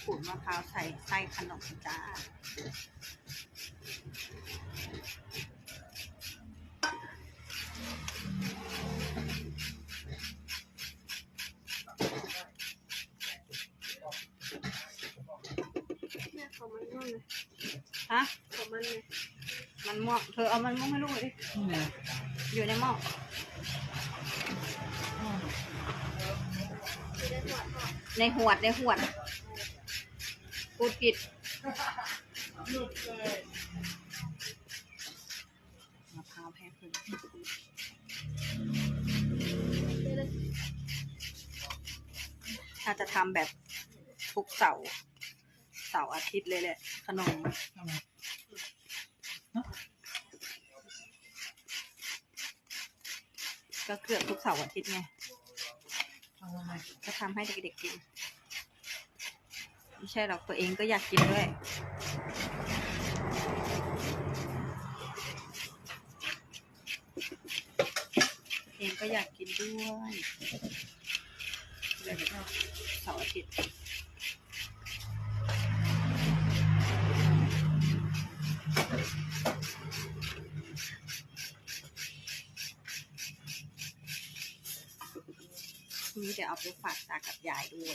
ขูดมะพร้าวใส่ไส้ขนมจ้าแม่ของมันม่วงเลยฮะของมันเลยมันม่วงเธอเอามันม่วงให้ลูกดินี่ไงอยู่ในหม้อคือได้ตรวจก่อนในหวดในหวดพู ดผิดมะพร้าวแพ้พื้นได้เลยถ้าจะทำแบบทุกเสาร์เสาร์อาทิตย์เลยแหละ ขนมทำไมก็เกือบทุกเสาร์อาทิตย์ไงทำทำไมก็ทำให้เด็กๆกิน ไม่ใช่หรอกตัวเองก็อยากกินด้วย เองก็อยากกินด้วยเลยก็เสาร์อาทิตย์นี้เดี๋ยวเอาไปฝากตากับยายด้วย